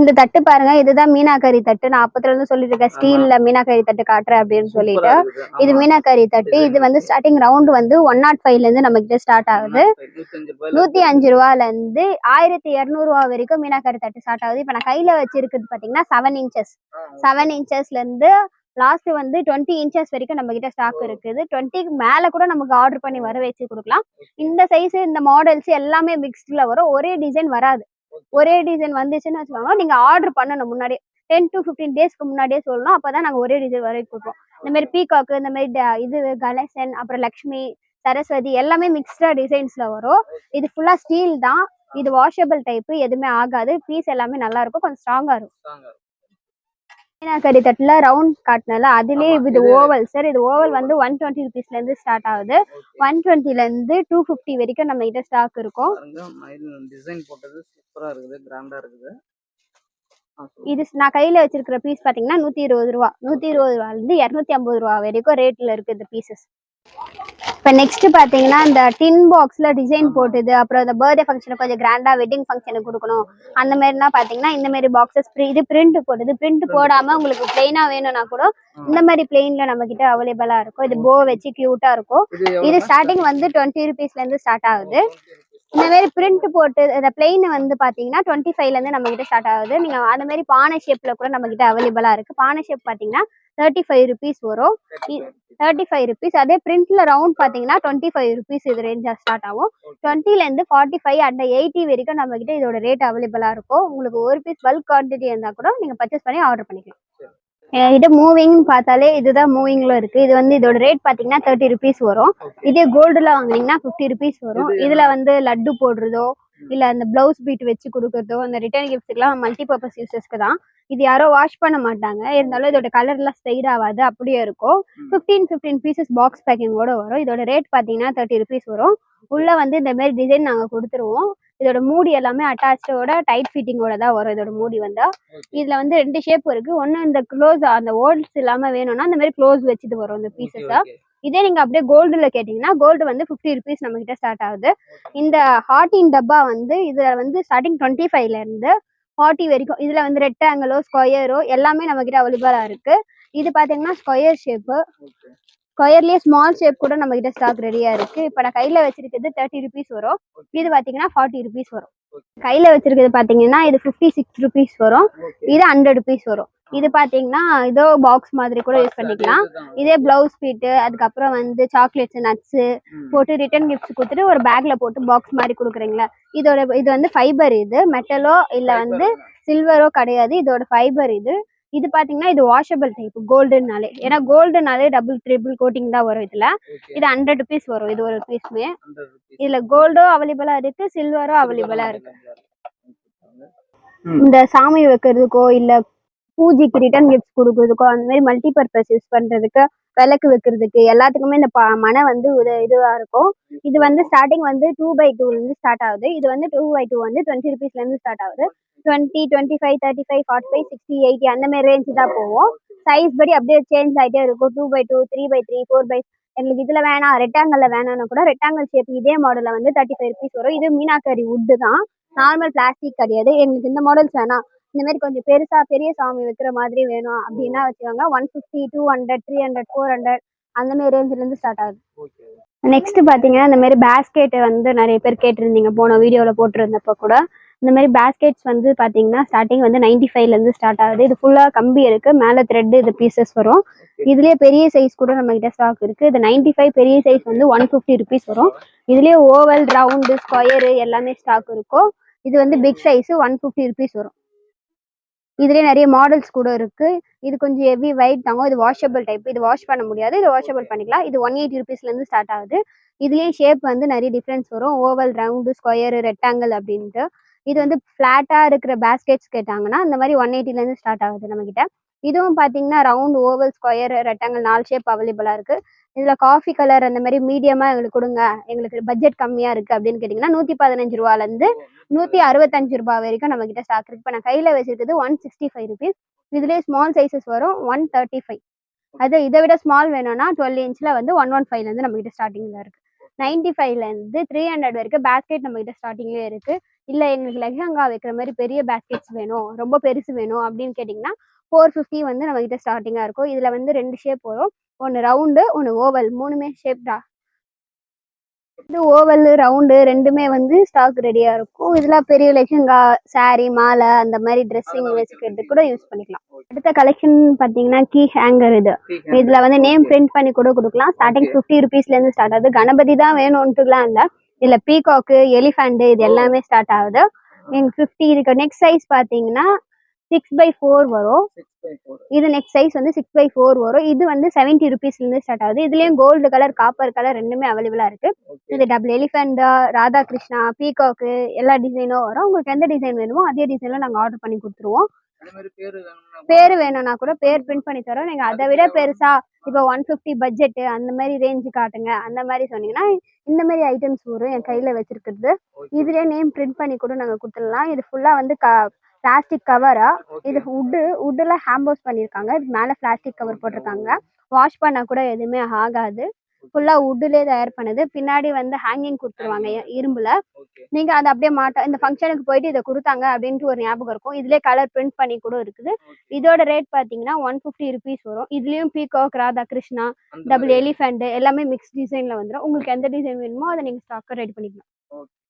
இந்த தட்டு பாருங்க இதுதான் மீனாக்கரி தட்டு. நான் அப்பத்துல இருந்து சொல்லிட்டு இருக்கேன் ஸ்டீல்ல மீனாக்கரி தட்டு காட்டுறேன் அப்படின்னு சொல்லிட்டு. இது மீனாக்கரி தட்டு. இது வந்து ஸ்டார்டிங் ரவுண்ட் வந்து ஒன் நாட் ஃபைவ்ல இருந்து நம்ம கிட்ட ஸ்டார்ட் ஆகுது. நூத்தி அஞ்சு ரூபால இருந்து ஆயிரத்தி இருநூறு ரூபா வரைக்கும் மீனாக்கரி தட்டு ஸ்டார்ட் ஆகுது. இப்ப நான் கையில வச்சிருக்கிறது பாத்தீங்கன்னா செவன் இன்ச்சஸ் செவன் இன்ச்சஸ்ல இருந்து லாஸ்ட் வந்து டுவெண்ட்டி இன்ச்சஸ் வரைக்கும் நம்ம கிட்ட ஸ்டாக் இருக்குது. டுவெண்ட்டிக்கு மேல கூட நமக்கு ஆர்டர் பண்ணி வர வச்சு கொடுக்கலாம். இந்த சைஸ் இந்த மாடல்ஸ் எல்லாமே மிக்ஸ்ட்ல வரும். ஒரே டிசைன் வராது. ஒரே டிசைன் வந்துச்சுன்னு வச்சுக்கோங்க நீங்க ஆர்டர் பண்ணணும் முன்னாடியே. டென் டு ஃபிஃப்டீன் டேஸ்க்கு முன்னாடியே சொல்லணும். அப்பதான் நாங்க ஒரே டிசைன் வரைக்கும் கொடுப்போம். இந்த மாதிரி பீகாக்கு இந்த மாதிரி இது கணேசன் அப்புறம் லக்ஷ்மி சரஸ்வதி எல்லாமே மிக்ஸ்டா டிசைன்ஸ்ல வரும். இது ஃபுல்லா ஸ்டீல் தான். இது வாஷபிள் டைப் எதுவுமே ஆகாது. பீஸ் எல்லாமே நல்லா இருக்கும் கொஞ்சம் ஸ்ட்ராங்கா இருக்கும். மீனாக்கரி தட்டுல ரவுண்ட் காட்டினால அதுலயே இது ஓவல் சார் இது ஓவல் வந்து ஒன் டுவெண்ட்டி ருபீஸ்ல இருந்து ஸ்டார்ட் ஆகுது. ஒன் டுவெண்ட்டில இருந்து டூ ஃபிஃப்டி வரைக்கும் நம்ம கிட்ட ஸ்டாக் இருக்கும். டிசைன் போட்டது சூப்பரா இருக்குது கிராண்டா இருக்குது. இது நான் கையில வச்சிருக்கிற பீஸ் பாத்தீங்கன்னா நூத்தி இருபது ரூபா. நூத்தி இருபது ரூபால இருந்து இருநூத்தி ஐம்பது ரூபா வரைக்கும் ரேட்ல இருக்கு இந்த பீசஸ் இப்ப நெக்ஸ்ட் பாத்தீங்கன்னா இந்த டின் பாக்ஸ்ல டிசைன் போட்டுது அப்புறம் இந்த பர்த்டே ஃபங்க்ஷனுக்கு கொஞ்சம் கிராண்டா வெட்டிங் ஃபங்க்ஷனுக்கு கொடுக்கணும். அந்த மாதிரினா பாத்தீங்கன்னா இந்த மாதிரி பாக்ஸஸ் இது பிரிண்ட் போடுது பிரிண்ட் போடாம உங்களுக்கு பிளெயினா வேணும்னா கூட இந்த மாதிரி பிளெயின்ல நம்ம கிட்ட அவைலபிளா இருக்கும். இது போ வச்சு கியூட்டா இருக்கும். இது ஸ்டார்டிங் வந்து டுவெண்ட்டி ருபீஸ்ல இருந்து ஸ்டார்ட் ஆகுது. இந்த மாதிரி பிரிண்ட் போட்டு இந்த பிளெயின் வந்து பார்த்தீங்கன்னா டுவெண்ட்டி ஃபைவ்ல இருந்து நம்ம கிட்ட ஸ்டார்ட் ஆகுது. நீங்க அந்த மாதிரி பானை ஷேப்ல கூட நம்ம கிட்ட அவைலபிளா இருக்கு. பானை ஷேப் பாத்தீங்கன்னா தேர்ட்டி ஃபைவ் ருபீஸ் வரும். தேர்ட்டி ஃபைவ் ருபீஸ் அதே பிரிண்ட்ல ரவுண்ட் பாத்தீங்கன்னா டுவெண்ட்டி ஃபைவ் ருபீஸ் இது ரேஞ்சா ஸ்டார்ட் ஆகும். டுவெண்ட்டில இருந்து ஃபார்ட்டி ஃபைவ் அண்ட் எயிட்டி வரைக்கும் நம்ம கிட்ட இதோட ரேட் அவைலபிளா இருக்கும். உங்களுக்கு ஒரு பீஸ் பல்க் குவான்டிட்டி இருந்தா கூட நீங்க பர்ச்சேஸ் பண்ணி ஆர்டர் பண்ணிக்கலாம். இது மூவிங் பார்த்தாலே இதுதான் மூவிங்ல இருக்கு. இது வந்து இதோட ரேட் பாத்தீங்கன்னா தேர்ட்டி ருபீஸ் வரும். இதே கோல்டுல வாங்குனீங்கன்னா ஃபிஃப்டி ருபீஸ் வரும். இது இதுல வந்து லட்டு போடுறதோ இல்ல அந்த பிளவுஸ் பீட் வச்சு கொடுக்கறதோ அந்த ரிட்டர்ன் கிஃப்ட்ஸ்க்குலாம் மல்டி பர்பஸ் யூசஸ்க்கு தான். இது யாரோ வாஷ் பண்ண மாட்டாங்க. இருந்தாலும் இதோட கலர்லாம் ஸ்டைட் ஆகாது. அப்படியே இருக்கும். ஃபிஃப்டீன் ஃபிஃப்டீன் பீசஸ் பாக்ஸ் பேக்கிங்கோட வரும். இதோட ரேட் பாத்தீங்கன்னா தேர்ட்டி ருபீஸ் வரும். உள்ள வந்து இந்த மாதிரி டிசைன் நாங்க கொடுத்துருவோம். இதோட மூடி எல்லாமே அட்டாச்சோட டைட் ஃபிட்டிங்கோட தான் வரும் இதோட மூடி வந்தா. இதுல வந்து ரெண்டு ஷேப் இருக்கு. ஒன்னு இந்த க்ளோஸ் அந்த ஹோல்ஸ் இல்லாம வேணும்னா இந்த மாதிரி க்ளோஸ் வச்சுட்டு வரும் இந்த பீசஸா இதே நீங்க அப்படியே கோல்டுல கேட்டீங்கன்னா கோல்டு வந்து ஃபிஃப்டி ருபீஸ் நம்ம கிட்ட ஸ்டார்ட் ஆகுது. இந்த ஹார்டின் டப்பா வந்து இதுல வந்து ஸ்டார்டிங் டுவெண்ட்டி ஃபைவ்ல இருந்து ஃபார்ட்டி வரைக்கும் இதுல வந்து ரெக்டாங்கிளோ ஸ்கொயரோ எல்லாமே நம்ம கிட்ட அவைலபிளா இருக்கு. இது பாத்தீங்கன்னா ஸ்கொயர் ஷேப்பு ஸ்கொயர்லயே ஸ்மால் ஷேப் கூட நம்ம கிட்ட ஸ்டாக் ரெடியா இருக்கு. இப்ப நான் கையில வச்சிருக்கிறது தேர்ட்டி ருபீஸ் வரும். இது பாத்தீங்கன்னா ஃபார்ட்டி ருபீஸ் வரும். கையில வச்சிருக்கிறது பாத்தீங்கன்னா இது ஃபிஃப்டி சிக்ஸ் ருபீஸ் வரும் இது ஹண்ட்ரட் ருபீஸ் வரும். இது பாத்தீங்கன்னா இதோ பாக்ஸ் மாதிரி கூட யூஸ் பண்ணிக்கலாம். இதே பிளவுஸ் பீட்டு அதுக்கப்புறம் வந்து சாக்லேட்ஸ் நட்ஸ் போட்டு ரிட்டர்ன் கிஃப்ட்ஸ் கொடுத்துட்டு ஒரு பேக்ல போட்டு பாக்ஸ் மாதிரி கொடுக்குறீங்களா? இதோட இது வந்து ஃபைபர் இது. மெட்டலோ இல்ல வந்து சில்வரோ கிடையாது. இதோட ஃபைபர் இது. இது பாத்தீங்கன்னா இது வாஷபிள் டைப் கோல்டுனாலே ஏன்னா கோல்டுனாலே டபுள் ட்ரிபிள் கோட்டிங் தான் வரும் இதுல. இது ஹண்ட்ரட் ருபீஸ் வரும் இது ஒரு பீஸ்மே இதுல கோல்டோ அவைலபிளா இருக்கு சில்வரோ அவைலபிளா இருக்கு. இந்த சாமி வைக்கிறதுக்கோ இல்ல பூஜைக்கு ரிட்டர்ன் கிஃப்ட்ஸ் கொடுக்கறதுக்கோ அந்த மாதிரி மல்டி பர்பஸ் யூஸ் பண்றதுக்கு விளக்கு வைக்கிறதுக்கு எல்லாத்துக்குமே இந்த ப- மனை வந்து உத இதுவா இருக்கும். இது வந்து ஸ்டார்டிங் வந்து டூ பை டூல இருந்து ஸ்டார்ட் ஆகுது. இது வந்து டூ பை டூ வந்து டுவெண்ட்டி ருபீஸ்ல இருந்து ஸ்டார்ட் ஆகுது. Twenty twenty five thirty five forty five sixty eighty அந்த மாதிரி ரேஞ்ச் தான் போகும் சைஸ் படி அப்படியே சேஞ்ச் ஆயிட்டே இருக்கும். Two by two three by three four by எங்களுக்கு இதுல வேணாம். ரெக்டாங்கல்ல வேணாம்னா கூட ரெக்டாங்கல் ஷேப் இதே மாடல்ல வந்து தேர்ட்டி ஃபைவ் ருபீஸ் வரும். இது மீனாக்கரி வுட்டு தான். நார்மல் பிளாஸ்டிக் கிடையாது. எங்களுக்கு இந்த மாடல்ஸ் வேணாம். இந்த மாதிரி கொஞ்சம் பெருசா பெரிய சாமி வைக்கிற மாதிரி வேணும் அப்படின்னா வச்சுக்கோங்க. One fifty two hundred three hundred four hundred அந்த மாதிரி ரேஞ்சில இருந்து ஸ்டார்ட் ஆகுது. நெக்ஸ்ட் பாத்தீங்கன்னா இந்த மாதிரி பேஸ்கெட் வந்து நிறைய பேர் கேட்டிருந்தீங்க. போன வீடியோல போட்டிருந்தப்ப கூட. இந்த மாதிரி பேஸ்கெட்ஸ் வந்து பாத்தீங்கன்னா ஸ்டார்டிங் வந்து 95 ஃபைவ்ல இருந்து ஸ்டார்ட் ஆகுது. இது ஃபுல்லா கம்பி இருக்கு. மேல த்ரெட் இது பீசஸ் வரும். இதுலயே பெரிய சைஸ் கூட நம்ம கிட்ட ஸ்டாக் இருக்கு. இது 95 ஃபைவ் பெரிய சைஸ் வந்து ஒன் ஃபிஃப்டி ருபீஸ் வரும். இதுலயே ஓவல் ரவுண்டு ஸ்கொயரு எல்லாமே ஸ்டாக் இருக்கும். இது வந்து big size one fifty rupees வரும். இதுலயே நிறைய மாடல்ஸ் கூட இருக்கு. இது கொஞ்சம் ஹெவி வெயிட் தாங்க. இது வாஷபிள் டைப் இது வாஷ் பண்ண முடியாது. இது வாஷபிள் பண்ணிக்கலாம். இது ஒன் எயிட்டி ருபீஸ்ல இருந்து ஸ்டார்ட் ஆகுது. இதுலயே ஷேப் வந்து நிறைய டிஃப்ரென்ஸ் வரும். ஓவல் ரவுண்டு ஸ்கொயர் ரெக்டாங்கிள் அப்படின்ட்டு. இது வந்து ஃப்ளாட்டா இருக்கிற பேஸ்கெட்ஸ் கேட்டாங்கன்னா இந்த மாதிரி ஒன் எயிட்டில இருந்து ஸ்டார்ட் ஆகுது நம்ம கிட்ட இதுவும் பாத்தீங்கன்னா ரவுண்ட் ஓவல் ஸ்கொயர் ரெக்டாங்கிள் நாலு ஷேப் அவைலபிளா இருக்கு. இதுல காஃபி கலர் அந்த மாதிரி மீடியமா எங்களுக்கு கொடுங்க. எங்களுக்கு பட்ஜெட் கம்மியா இருக்கு அப்படின்னு கேட்டீங்கன்னா நூத்தி பதினஞ்சு ரூபால இருந்து நூத்தி அறுபத்தஞ்சு. ரூபாய் வரைக்கும் நம்ம கிட்ட ஸ்டாக் இருக்கு. இப்போ நான் கையில வச்சிருக்கிறது ஒன் சிக்ஸ்டி ஃபைவ் ருபீஸ் இதுலயே ஸ்மால் சைஸஸ் வரும் ஒன் தேர்ட்டி ஃபைவ் அது இதை விட ஸ்மால் வேணும்னா டுவெல் இன்ச்ல வந்து ஒன் ஒன் ஃபைவ்ல இருந்து நம்ம கிட்ட ஸ்டார்டிங்ல இருக்கு. நைன்டி ஃபைவ்ல இருந்து த்ரீ ஹண்ட்ரட் வரைக்கும் பேஸ்கெட் நம்ம கிட்ட ஸ்டார்டிங்லேயே இருக்கு. இல்ல எங்களுக்கு லெஹங்கா வைக்கிற மாதிரி பெரிய பேஸ்கெட்ஸ் வேணும் ரொம்ப பெருசு வேணும் அப்படின்னு கேட்டிங்கன்னா ஃபோர் ஃபிஃப்டி வந்து நம்ம கிட்ட ஸ்டார்டிங்கா இருக்கும். இதுல வந்து ரெண்டு ஷேப் வரும். ஒன்னு ரவுண்டு ஒன்னு ஓவல் மூணுமே ஷேப் தான் இது ஓவல் ரவுண்டு ரெண்டுமே வந்து ஸ்டாக் ரெடியா இருக்கும். இதுல பெரிய லெஹங்கா saree மாலை அந்த மாதிரி ட்ரெஸ்ஸிங் வச்சுக்கிறதுக்கு கூட யூஸ் பண்ணிக்கலாம். அடுத்த கலெக்ஷன் பாத்தீங்கன்னா கீ ஹேங்கர் இது. இதுல வந்து நேம் பிரிண்ட் பண்ணி கூட கொடுக்கலாம். ஸ்டார்டிங் ஃபிஃப்டி ருபீஸ்ல இருந்து ஸ்டார்ட் ஆகுது. கணபதி தான் வேணும்ட்டுலாம் இல்ல. இதுல பீகாக்கு எலிஃபண்ட் இது எல்லாமே ஸ்டார்ட் ஆகுது. எங்க ஃபிஃப்டி இருக்கு நெக்ஸ்ட் சைஸ் பாத்தீங்கன்னா சிக்ஸ் பை ஃபோர் வரும். இது நெக்ஸ்ட் சைஸ் வந்து சிக்ஸ் பை ஃபோர் வரும். இது வந்து செவன்டி ருபீஸ்ல இருந்து ஸ்டார்ட் ஆகுது. இதுலயும் கோல்டு கலர் காப்பர் கலர் ரெண்டுமே அவைலபிளா இருக்கு. இது double elephant Radha Krishna peacock எல்லா டிசைனும் வரும். உங்களுக்கு எந்த டிசைன் வேணுமோ அதே டிசைன்ல நாங்க ஆர்டர் பண்ணி கொடுத்துருவோம். பேர் வேணும்னா கூட பேர் பிரிண்ட் பண்ணி தரோம். நீங்க அதை விட பெருசா இப்போ ஒன் ஃபிஃப்டி பட்ஜெட் அந்த மாதிரி ரேஞ்ச் காட்டுங்க. அந்த மாதிரி சொன்னீங்கன்னா இந்த மாதிரி ஐட்டம்ஸ் வரும் என் கையில வச்சிருக்கிறது. இதுலயே நேம் பிரிண்ட் பண்ணி கூட நாங்க கொடுத்துடலாம். இது ஃபுல்லா வந்து பிளாஸ்டிக் கவரா இது வுட்டு வுட்ல ஹேம்பர்ஸ் பண்ணியிருக்காங்க இது மேல பிளாஸ்டிக் கவர் போட்டிருக்காங்க. வாஷ் பண்ணா கூட எதுவுமே ஆகாது. ஃபுல்லா வுட்லயே தயார் பண்ணது. பின்னாடி வந்து ஹேங்கிங் கொடுத்துருவாங்க இரும்புல. நீங்க அதை அப்படியே மாட்ட இந்த ஃபங்க்ஷனுக்கு போயிட்டு இதை கொடுத்தாங்க அப்படின்ட்டு ஒரு ஞாபகம் இருக்கும். இதுலயே கலர் பிரிண்ட் பண்ணி கூட இருக்குது. இதோட ரேட் பாத்தீங்கன்னா ஒன் ஃபிஃப்டி ருபீஸ் வரும். இதுலயும் peacock Radha Krishna double elephant எல்லாமே மிக்ஸ் டிசைன்ல வந்துடும் உங்களுக்கு எந்த டிசைன் வேணுமோ அதை நீங்க ஸ்டாக்கா ரெடி பண்ணிக்கலாம்.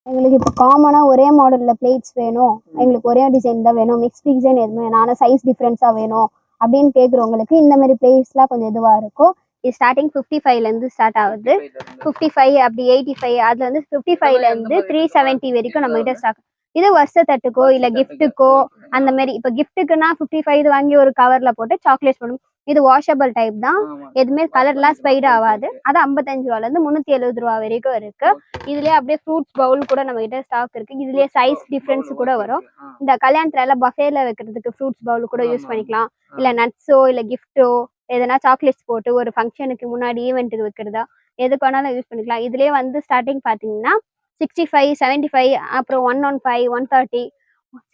எங்களுக்கு இப்போ காமனாக ஒரே மாடலில் பிளேட்ஸ் வேணும். எங்களுக்கு ஒரே டிசைன் தான் வேணும். மிக்ஸ் டிசைன் எதுவுமே ஆனால் சைஸ் டிஃப்ரென்ஸாக வேணும் அப்படின்னு கேட்குறவங்களுக்கு இந்த மாதிரி பிளேட்ஸ்லாம் கொஞ்சம் இதுவாக இருக்கும். இது ஸ்டார்டிங் ஃபிஃப்டி ஃபைவ்லேருந்து ஸ்டார்ட் ஆகுது. ஃபிஃப்டி ஃபைவ் அப்படி எயிட்டி ஃபைவ் அதில் வந்து ஃபிஃப்டி ஃபைவ்ல இருந்து த்ரீ செவன்ட்டி வரைக்கும் நம்மகிட்ட ஸ்டாக் இது வருஷத்தட்டுக்கோ இல்லை கிஃப்ட்டுக்கோ அந்த மாதிரி. இப்போ கிஃப்ட்டுக்குன்னா ஃபிஃப்டி ஃபைவ் வாங்கி ஒரு கவர்ல போட்டு சாக்லேட் பண்ணும் இது வாஷபிள் டைப் தான். எதுவுமே கலர்லாம் ஸ்பைட் ஆகாது. அது ஐம்பத்தஞ்சு ரூபால இருந்து முந்நூத்தி எழுபது ரூபா வரைக்கும் இருக்கு. இதுலயே அப்படியே ஃப்ரூட்ஸ் பவுல் கூட நம்ம கிட்ட ஸ்டாக் இருக்கு. இதுலயே சைஸ் டிஃபரன்ஸ் கூட வரும். இந்த கல்யாணத்துல எல்லாம் பஃபேல வைக்கிறதுக்கு ஃப்ரூட்ஸ் பவுல் கூட யூஸ் பண்ணிக்கலாம். இல்ல நட்ஸோ இல்ல கிஃப்ட்டோ எதனா சாக்லேட்ஸ் போட்டு ஒரு ஃபங்க்ஷனுக்கு முன்னாடி ஈவெண்ட்டுக்கு வைக்கிறதா எதுக்கு வேணாலும் யூஸ் பண்ணிக்கலாம். இதுலயே வந்து ஸ்டார்டிங் பாத்தீங்கன்னா சிக்ஸ்டி ஃபைவ் செவன்டி ஃபைவ் அப்புறம் one one five one thirty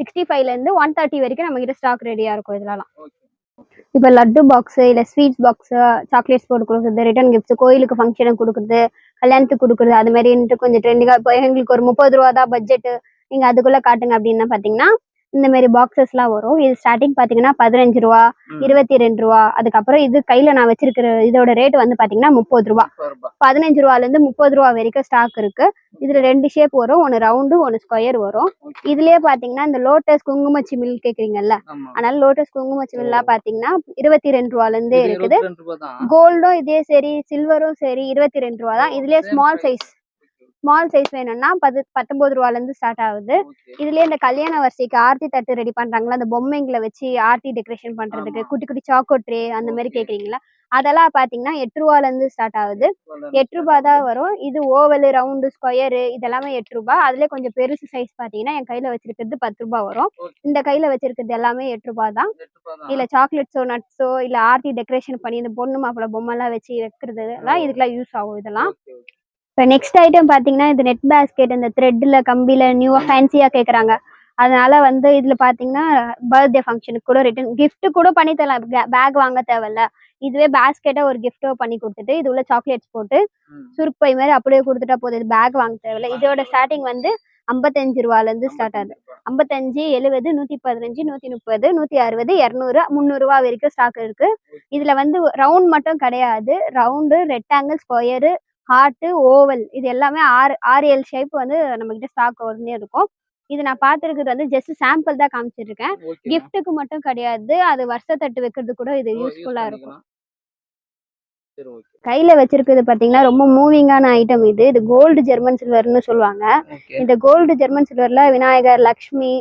sixty ஃபைவ்ல இருந்து ஒன் தேர்ட்டி வரைக்கும் நம்ம கிட்ட ஸ்டாக் ரெடியா இருக்கும் இதுலலாம். இப்போ லட்டு பாக்ஸ் இல்ல ஸ்வீட்ஸ் பாக்ஸு சாக்லேட்ஸ் போட்டு கொடுக்குறது ரிட்டர்ன் கிஃப்ட்ஸ் கோயிலுக்கு ஃபங்க்ஷனுக்கு கொடுக்குறது கல்யாணத்துக்கு கொடுக்குறது அது மாதிரின்ட்டு கொஞ்சம் ட்ரெண்டிங்காக இப்போ எங்களுக்கு ஒரு முப்பது ரூபா தான் பட்ஜெட் நீங்க அதுக்குள்ள காட்டுங்க அப்படின்னா பாத்தீங்கன்னா இந்த மாதிரி பாக்ஸஸ்லாம் வரும். இது ஸ்டார்டிங் பாத்தீங்கன்னா பதினஞ்சு ரூபா இருபத்தி ரெண்டு ரூபா. அதுக்கப்புறம் இது கையில நான் வச்சிருக்கிற இதோட ரேட் வந்து பாத்தீங்கன்னா முப்பது ரூபா. பதினஞ்சு ரூபால இருந்து முப்பது ரூபா வரைக்கும் ஸ்டாக் இருக்கு. இதுல ரெண்டு ஷேப் வரும் ஒன்னு ரவுண்டு ஒன்னு ஸ்கொயர் வரும். இதுலயே பாத்தீங்கன்னா இந்த லோட்டஸ் குங்குமச்சிமில் கேக்குறீங்கல்ல? அதனால லோட்டஸ் குங்குமச்சிமில்லாம் பாத்தீங்கன்னா இருபத்தி ரெண்டு ரூபால இருந்தே இருக்குது. கோல்டும் இதே சரி சில்வரும் சரி இருபத்தி ரெண்டு ரூபா தான். இதுலயே ஸ்மால் சைஸ் ஸ்மால் சைஸ் வேணும்னா பது பத்தொன்பது ரூபால இருந்து ஸ்டார்ட் ஆகுது இதுலயே இந்த கல்யாண வரிசைக்கு ஆர்த்தி தட்டு ரெடி பண்றாங்களா? அந்த பொம்மைங்களை வச்சு ஆர்த்தி டெக்கரேஷன் பண்றதுக்கு ஆமா. குட்டி குட்டி சாக்கோ ட்ரே அந்த மாதிரி கேக்குறீங்களா? அதெல்லாம் பாத்தீங்கன்னா எட்டு ரூபால இருந்து ஸ்டார்ட் ஆகுது எட்டு ரூபாய் தான் வரும். இது ஓவல் ரவுண்டு ஸ்கொயரு இதெல்லாமே எட்டு ரூபாய். அதுல கொஞ்சம் பெருசு சைஸ் பாத்தீங்கன்னா என் கையில வச்சிருக்கிறது பத்து ரூபாய் வரும். இந்த கையில வச்சிருக்கிறது எல்லாமே எட்டு ரூபாய் தான். இல்ல சாக்லேட்ஸோ நட்ஸோ இல்ல ஆர்த்தி டெக்கரேஷன் பண்ணி இந்த பொண்ணு மாப்பிள்ளை பொம்மை எல்லாம் வச்சு வைக்கிறது எல்லாம் இதுக்கெல்லாம் யூஸ் ஆகும் இதெல்லாம். இப்போ நெக்ஸ்ட் ஐட்டம் பாத்தீங்கன்னா இது நெட் பேஸ்கெட் இந்த த்ரெட்ல கம்பியில நியூவா ஃபேன்சியா கேக்குறாங்க. அதனால வந்து இதுல பாத்தீங்கன்னா பர்த்டே ஃபங்க்ஷனுக்கு கூட ரிட்டன் gift கூட பண்ணி தரலாம். பேக் வாங்க தேவையில்ல. இதுவே பேஸ்கெட்டை ஒரு gift பண்ணி கொடுத்துட்டு இது உள்ள சாக்லேட்ஸ் போட்டு சுருக்கு பை மாதிரி அப்படியே கொடுத்துட்டா போதும். இது பேக் வாங்க தேவையில்ல. இதோட ஸ்டார்டிங் வந்து ஐம்பத்தஞ்சு ரூபால இருந்து ஸ்டார்ட் ஆகுது. ஐம்பத்தஞ்சு எழுபது நூத்தி பதினஞ்சு நூத்தி முப்பது நூத்தி அறுபது இரநூறு முந்நூறு ரூபா வரைக்கும் ஸ்டாக் இருக்கு. இதுல வந்து ரவுண்ட் மட்டும் கிடையாது. Round rectangle square heart oval இது எல்லாமே ஆறு ஆறு ஏழு ஷேப் வந்து நம்ம கிட்ட ஸ்டாக் வந்து இருக்கும். இது நான் பார்த்துருக்கிறது வந்து ஜஸ்ட் சாம்பிள் தான் காமிச்சிருக்கேன். கிஃப்ட்டுக்கு மட்டும் கிடையாது அது வருஷத்தட்டு வைக்கிறது கூட இது யூஸ்ஃபுல்லா இருக்கும். கையில வச்சிருக்கிறது பாத்தீங்கன்னா ரொம்ப மூவிங்கான ஐட்டம் இது. இது கோல்டு ஜெர்மன் சில்வர்னு சொல்லுவாங்க. இந்த கோல்டு ஜெர்மன் சில்வர்ல விநாயகர் லக்ஷ்மி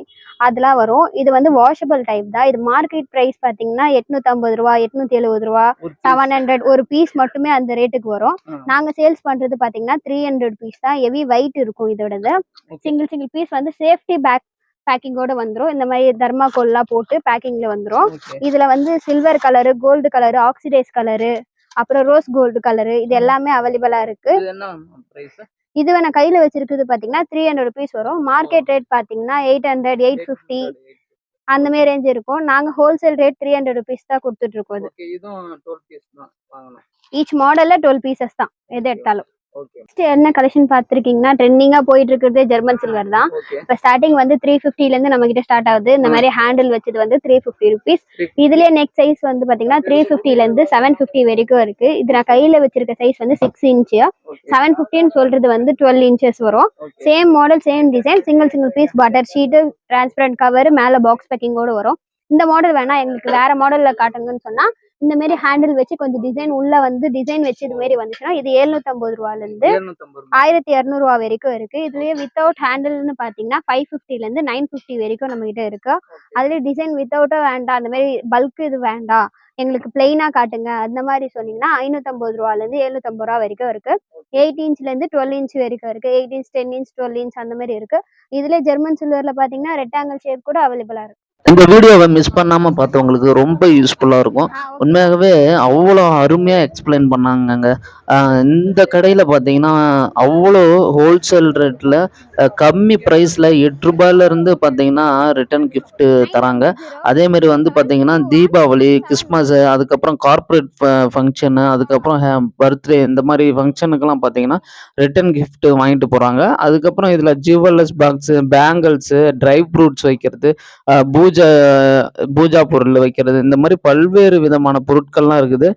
அதெல்லாம் வரும். இது வந்து வாஷபிள் டைப் தான். இது மார்க்கெட் பிரைஸ் பாத்தீங்கன்னா எட்நூத்தி ஐம்பது ரூபா எட்நூத்தி எழுபது ரூபா செவன் ஹண்ட்ரட் ஒரு பீஸ் மட்டுமே அந்த ரேட்டுக்கு வரும். நாங்க சேல்ஸ் பண்றது பாத்தீங்கன்னா த்ரீ ஹண்ட்ரட் பீஸ் தான். ஹெவி வெயிட் இருக்கும் இதோடது. சிங்கிள் சிங்கிள் பீஸ் வந்து சேஃப்டி பேக் பேக்கிங்கோட வந்துரும். இந்த மாதிரி தர்மாக்கோல்லாம் போட்டு பேக்கிங்ல வந்துரும். ஓகே இதுல வந்து silver colour gold colour oxidise colour அப்புறம் ரோஸ் கோல்டு கலரு இது எல்லாமே அவைலபிளா இருக்கு. இது நான் கையில வச்சிருக்கிறது பாத்தீங்கன்னா த்ரீ ஹண்ட்ரட் ருபீஸ் வரும். மார்க்கெட் ரேட் பாத்தீங்கன்னா எயிட் ஹண்ட்ரட் எயிட் ஃபிஃப்டி அந்த மாதிரி ரேஞ்ச் இருக்கும். நாங்க wholesale rate three hundred rupees தான் கொடுத்துட்டு இருக்கோம் இது. ஓகே இதுவும் 12 பீஸ் தான் வாங்கணும். ஈச் மாடல்ல டுவெல் பீசஸ் தான் எது எடுத்தாலும். என்ன கலெக்ஷன் பார்த்துருக்கீங்கன்னா ட்ரெண்டிங்கா போயிட்டு இருக்கிறது ஜெர்மன் சில்வர் தான். இப்போ ஸ்டார்டிங் வந்து த்ரீ ஃபிஃப்டில இருந்து நம்ம கிட்ட ஸ்டார்ட் ஆகுது. இந்த மாதிரி ஹேண்டில் வச்சது வந்து த்ரீ ஃபிஃப்டி ருபீஸ் இதுலயே நெக் சைஸ் வந்து பாத்தீங்கன்னா த்ரீ ஃபிஃப்டில இருந்து செவன் ஃபிஃப்டி வரைக்கும் இருக்கு. இது நான் கையில வச்சிருக்க சைஸ் வந்து சிக்ஸ் இன்ச்சு ஓகே செவன் ஃபிஃப்டின்னு சொல்றது வந்து டுவெல் இன்ச்சஸ் வரும். Same model same design single single piece butter sheet transparent cover மேல பாக்ஸ் பேக்கிங்கோட வரும். இந்த மாடல் வேணா எங்களுக்கு வேற மாடல்ல காட்டுங்கன்னு சொன்னா இந்த மாதிரி ஹேண்டில் வச்சு கொஞ்சம் டிசைன் உள்ள வந்து டிசைன் வச்சு இது மாதிரி வந்துச்சுன்னா இது 750 ரூபாயில இருந்து 750 ரூபாய். ஆயிரத்தி இரநூறுவா வரைக்கும் இருக்கு. இதுலயே வித்தவுட் ஹேண்டில்னு பாத்தீங்கன்னா ஃபைவ் ஃபிஃப்டில இருந்து நைன் ஃபிஃப்டி வரைக்கும் நம்ம கிட்ட இருக்கு. அதுல டிசைன் வித்தவுட்டும் வேண்டாம். அந்த மாதிரி பல்க் இது வேண்டாம். எங்களுக்கு பிளெயினா காட்டுங்க. அந்த மாதிரி சொன்னீங்கன்னா ஐநூத்தம்பது ரூபால இருந்து எழுநூத்தம்பது ரூபா வரைக்கும் இருக்கு. எயிட் இன்ச்ல இருந்து டுவெல் இன்ச் வரைக்கும் இருக்கு. Eight inch ten inch twelve inch அந்த மாதிரி இருக்கு. இதுல ஜெர்மன் சில்வர்ல பாத்தீங்கன்னா ரெக்டாங்கிள் ஷேப் கூட அவைலபிளா இருக்கு. இந்த வீடியோவை மிஸ் பண்ணாம பார்த்தவங்களுக்கு ரொம்ப யூஸ்ஃபுல்லா இருக்கும். உண்மையாகவே அவ்வளோ அருமையா எக்ஸ்பிளைன் பண்ணாங்கங்க. இந்த கடையில பார்த்தீங்கன்னா அவ்வளோ ஹோல்சேல் ரேட்ல கம்மி ப்ரைஸ்ல எட்டு ரூபாயில இருந்து பார்த்தீங்கன்னா ரிட்டர்ன் gift தராங்க. அதே மாதிரி வந்து பார்த்தீங்கன்னா தீபாவளி கிறிஸ்மஸ் அதுக்கப்புறம் கார்ப்பரேட் ஃபங்க்ஷனு அதுக்கப்புறம் பர்த்டே இந்த மாதிரி ஃபங்க்ஷனுக்கெல்லாம் பார்த்தீங்கன்னா ரிட்டர்ன் gift வாங்கிட்டு போகிறாங்க அதுக்கப்புறம் இதில் jewellers box bangles dry fruits வைக்கிறது அஹ் பூஜை பூஜா பொருள் வைக்கிறது இந்த மாதிரி பல்வேறு விதமான பொருட்கள்லாம் இருக்குது.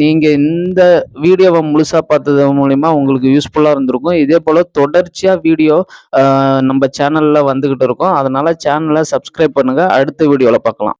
நீங்கள் இந்த வீடியோவை முழுசாக பார்த்தது மூலிமா உங்களுக்கு யூஸ்ஃபுல்லாக இருந்திருக்கும். இதே போல் தொடர்ச்சியாக வீடியோ நம்ம சேனலில் வந்துக்கிட்டு இருக்கோம். அதனால் சேனலை சப்ஸ்கிரைப் பண்ணுங்கள் அடுத்த வீடியோவில் பார்க்கலாம்.